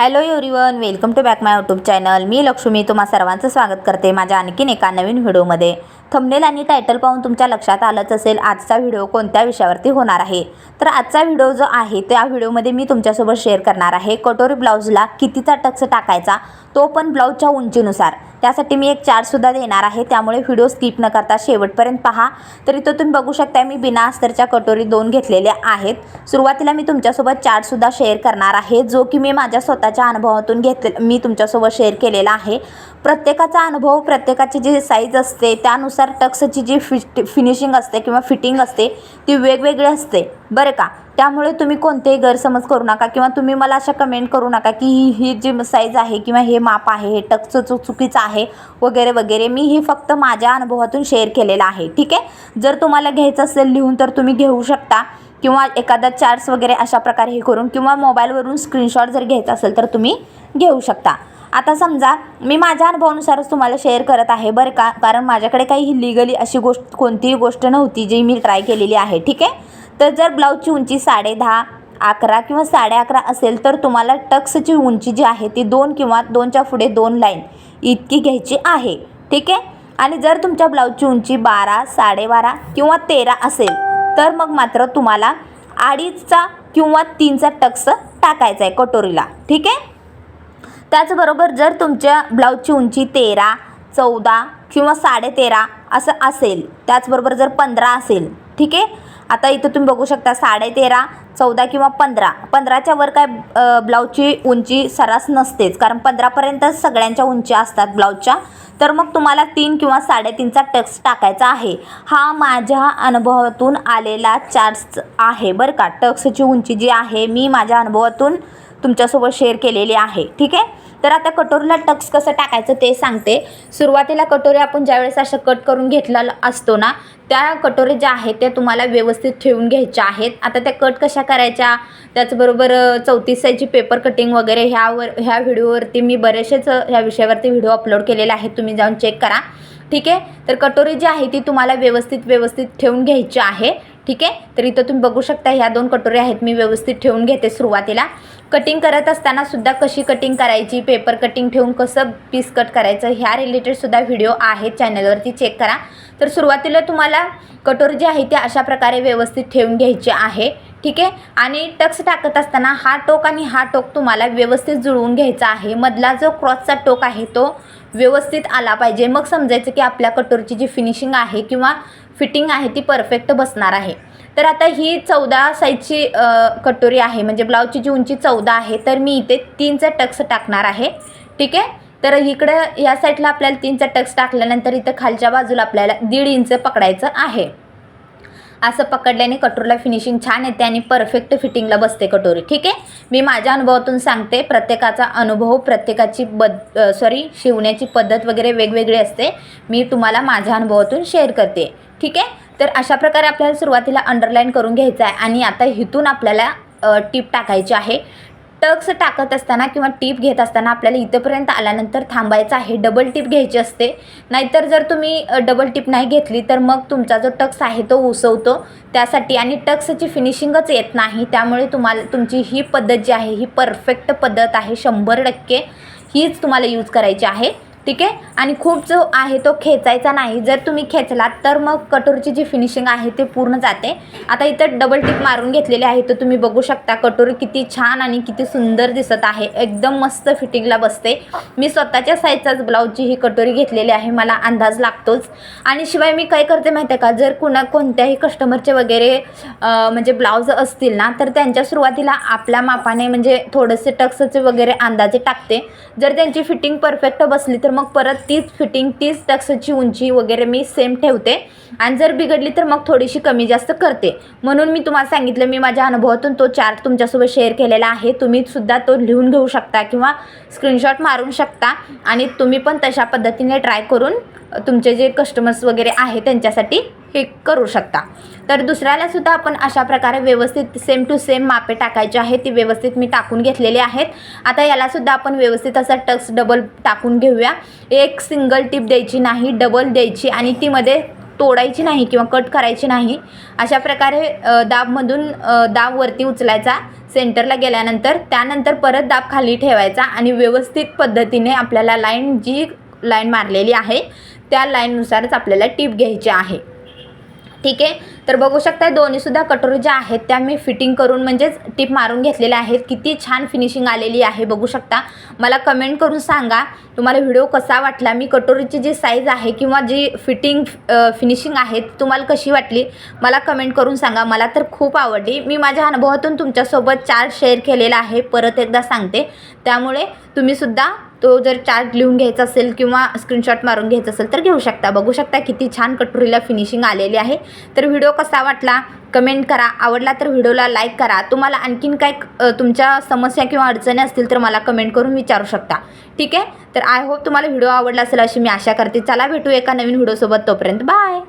Hello everyone welcome to back my YouTube channel मी लक्ष्मी तुम्हा सर्वांचं स्वागत करते माझ्या आणखीन एका नवीन व्हिडिओमध्ये. थंबनेल आणि टायटल पाहून तुमच्या लक्षात आलंच असेल आजचा व्हिडिओ कोणत्या विषयावरती होणार आहे? तर आजचा व्हिडिओ जो आहे त्या व्हिडिओमध्ये मी तुमच्यासोबत शेअर करणार आहे कटोरी ब्लाऊजला कितीचा टक्स टाकायचा तो पण ब्लाऊजच्या उंचीनुसार. त्यासाठी मी एक चार्टसुद्धा देणार आहे त्यामुळे व्हिडिओ स्किप न करता शेवटपर्यंत पहा. तरी तो तुम्ही बघू शकता मी बिना अस्तरच्या कटोरी दोन घेतलेल्या आहेत. सुरुवातीला मी तुमच्यासोबत चार्टसुद्धा शेअर करणार आहे जो की मी माझ्या स्वतः स्वतःच्या अनुभवातून घेत मी तुमच्यासोबत शेअर केलेला आहे. प्रत्येकाचा अनुभव प्रत्येकाची जी साईज असते त्यानुसार टक्सची जी फिट फिनिशिंग असते किंवा फिटिंग असते ती वेगवेगळी असते. बरं का? त्यामुळे तुम्ही कोणतेही गैरसमज करू नका किंवा तुम्ही मला अशा कमेंट करू नका की ही ही जी साईज आहे किंवा हे माप आहे हे टक्स चु चुकीचं आहे वगैरे वगैरे. मी हे फक्त माझ्या अनुभवातून शेअर केलेलं आहे. ठीक आहे? जर तुम्हाला घ्यायचं असेल लिहून तर तुम्ही घेऊ शकता. किंवा एखादा चार्ट्स वगैरे अशा प्रकारे हे करून किंवा मोबाईलवरून स्क्रीनशॉट जर घ्यायचा असेल तर तुम्ही घेऊ शकता. आता समजा मी माझ्या अनुभवानुसारच तुम्हाला शेअर करत आहे बरं का? कारण माझ्याकडे काही लिगली अशी गोष्ट कोणतीही गोष्ट नव्हती जी मी ट्राय केलेली आहे ठीक आहे? तर जर ब्लाऊजची उंची साडे दहा अकरा किंवा साडे अकरा असेल तर तुम्हाला टक्सची उंची जी आहे ती दोन किंवा दोनच्या पुढे दोन लाईन इतकी घ्यायची आहे ठीक आहे? आणि जर तुमच्या ब्लाऊजची उंची बारा साडेबारा किंवा तेरा असेल तर मग मात्र तुम्हाला अडीचचा किंवा तीनचा टक्स टाकायचा आहे कटोरीला. ठीक आहे? त्याचबरोबर जर तुमच्या ब्लाऊजची उंची तेरा चौदा किंवा साडेतेरा असं असेल त्याचबरोबर जर पंधरा असेल ठीक आहे? आता इथं तुम्ही बघू शकता साडेतेरा चौदा किंवा पंधरा. पंधराच्या वर काय ब्लाऊजची उंची सरास नसतेच. कारण पंधरापर्यंतच सगळ्यांच्या उंची असतात ब्लाऊजच्या. तर मग तुम्हाला तीन किंवा साडेतीनचा टक्स टाकायचा आहे. हा माझ्या अनुभवातून आलेला चार्ज आहे बरं का. टक्सची उंची जी आहे मी माझ्या अनुभवातून तुमच्यासोबत शेअर केलेली आहे. ठीक आहे? तर आता कटोरीला टक्स कसं टाकायचं ते सांगते. सुरुवातीला कटोरी आपण ज्यावेळेस असं कट करून घेतलेला असतो ना त्या कटोरी ज्या आहेत त्या तुम्हाला व्यवस्थित ठेवून घ्यायच्या आहेत. आता त्या कट कशा करायच्या? त्याचबरोबर चौतीस साईजची पेपर कटिंग वगैरे ह्यावर ह्या व्हिडिओवरती मी बरेचसेच ह्या विषयावरती व्हिडिओ अपलोड केलेले आहेत. तुम्ही जाऊन चेक करा. ठीक आहे? तर कटोरी जी आहे ती तुम्हाला व्यवस्थित व्यवस्थित ठेवून घ्यायची आहे. ठीक आहे? तर इथं तुम्ही बघू शकता ह्या दोन कटोऱ्या आहेत मी व्यवस्थित ठेवून घेते सुरुवातीला. कटिंग करत असताना सुद्धा कशी कटिंग करायची पेपर कटिंग ठेवून कसं पीस कट करायचं ह्या रिलेटेडसुद्धा व्हिडिओ आहेत चॅनलवरती चेक करा. तर सुरुवातीला तुम्हाला कटोरी जी आहे ती अशा प्रकारे व्यवस्थित ठेवून घ्यायची आहे. ठीक आहे? आणि टक्स टाकत असताना हा टोक आणि हा टोक तुम्हाला व्यवस्थित जुळवून घ्यायचा आहे. मधला जो क्रॉसचा टोक आहे तो व्यवस्थित आला पाहिजे. मग समजायचं की आपल्या कटोरीची जी फिनिशिंग आहे किंवा फिटिंग आहे ती परफेक्ट बसणार आहे. तर आता ही चौदा साईजची कटोरी आहे म्हणजे ब्लाऊजची जी उंची चौदा आहे तर मी इथे तीनचा टक्स टाकणार आहे. ठीक आहे? तर इकडं या साईडला आपल्याला तीनचा टक्स टाकल्यानंतर इथं खालच्या बाजूला आपल्याला दीड इंच पकडायचं आहे. असं पकडल्याने कटोरीला फिनिशिंग छान येते आणि परफेक्ट फिटिंगला बसते कटोरी. ठीक आहे? मी माझ्या अनुभवातून सांगते प्रत्येकाचा अनुभव प्रत्येकाची बद सॉरी शिवण्याची पद्धत वगैरे वेगवेगळी असते. मी तुम्हाला माझ्या अनुभवातून शेअर करते. ठीक आहे? तर अशा प्रकारे आपल्याला सुरुवातीला अंडरलाईन करून घ्यायचं आहे आणि आता इथून आपल्याला टीप टाकायची आहे. टक्स टाकत असताना किंवा टीप घेत असताना आपल्याला इथंपर्यंत आल्यानंतर थांबायचं आहे. डबल टीप घ्यायची असते. नाहीतर जर तुम्ही डबल टीप नाही घेतली तर मग तुमचा जो टक्स आहे तो उसवतो. त्यासाठी आणि टक्सची फिनिशिंगच येत नाही. त्यामुळे तुम्हाला तुमची ही पद्धत जी आहे ही परफेक्ट पद्धत आहे. शंभर टक्के हीच तुम्हाला यूज करायची आहे. ठीक आहे? आणि खूप जो आहे तो खेचायचा नाही. जर तुम्ही खेचलात तर मग कटोरीची जी फिनिशिंग आहे ते पूर्ण जाते. आता इथं डबल टिप मारून घेतलेली आहे तर तुम्ही बघू शकता कटोरी किती छान आणि किती सुंदर दिसत आहे. एकदम मस्त फिटिंगला बसते. मी स्वतःच्या साईजचाच ब्लाऊजची ही कटोरी घेतलेली आहे मला अंदाज लागतोच. आणि शिवाय मी काय करते माहिती आहे का? जर कुणा कोणत्याही कस्टमरचे वगैरे म्हणजे ब्लाऊज असतील ना तर त्यांच्या सुरुवातीला आपल्या मापाने म्हणजे थोडेसे टक्सचे वगैरे अंदाजे टाकते. जर त्यांची फिटिंग परफेक्ट बसली तर तर मग परत तीच फिटिंग तीच टक्सची उंची वगैरे मी सेम ठेवते. आणि जर बिघडली तर मग थोडीशी कमी जास्त करते. म्हणून मी तुम्हाला सांगितलं मी माझ्या अनुभवातून तो चार्ट तुमच्यासोबत शेअर केलेला आहे. तुम्ही सुद्धा तो लिहून घेऊ शकता किंवा स्क्रीनशॉट मारून शकता. आणि तुम्ही पण तशा पद्धतीने ट्राय करून तुमचे जे कस्टमर्स वगैरे आहे त्यांच्यासाठी हे करू शकता. तर दुसऱ्याला सुद्धा आपण अशा प्रकारे व्यवस्थित सेम टू सेम मापे टाकायचे आहेत ती व्यवस्थित मी टाकून घेतलेली आहेत. आता याला सुद्धा आपण व्यवस्थित असा टक्स डबल टाकून घेऊया. एक सिंगल टिप द्यायची नाही डबल द्यायची आणि ती मध्ये तोडायची नाही किंवा कट करायची नाही. अशा प्रकारे दाबमधून दाब वरती उचलायचा. सेंटरला गेल्यानंतर त्यानंतर परत दाब खाली ठेवायचा आणि व्यवस्थित पद्धतीने आपल्याला लाईन जी लाईन मारलेली आहे त्या लाईननुसारच आपल्याला टीप घ्यायची आहे. ठीक आहे? तर बघू शकता दोन्हीसुद्धा कटोरी ज्या आहेत त्या मी फिटिंग करून म्हणजेच टिप मारून घेतलेल्या आहेत. किती छान फिनिशिंग आलेली आहे बघू शकता. मला कमेंट करून सांगा तुम्हाला व्हिडिओ कसा वाटला? मी कटोरीची जी साईज आहे किंवा जी फिटिंग फिनिशिंग आहे तुम्हाला कशी वाटली? मला कमेंट करून सांगा. मला तर खूप आवडली. मी माझ्या अनुभवातून तुमच्यासोबत चार शेअर केलेला आहे. परत एकदा सांगते. त्यामुळे तुम्हीसुद्धा तो जर चार्ट लिहून घ्यायचा असेल किंवा स्क्रीनशॉट मारून घ्यायचा असेल तर घेऊ शकता. बघू शकता किती छान कटोरीला फिनिशिंग आलेली आहे. तर व्हिडिओ कसा वाटला? कमेंट करा. आवडला तर व्हिडिओला लाईक करा. तुम्हाला आणखीन काय तुमच्या समस्या किंवा अडचणी असतील तर मला कमेंट करून विचारू शकता. ठीक आहे? तर आय होप तुम्हाला व्हिडिओ आवडला असेल अशी मी आशा करते. चला भेटू एका नवीन व्हिडिओसोबत तोपर्यंत बाय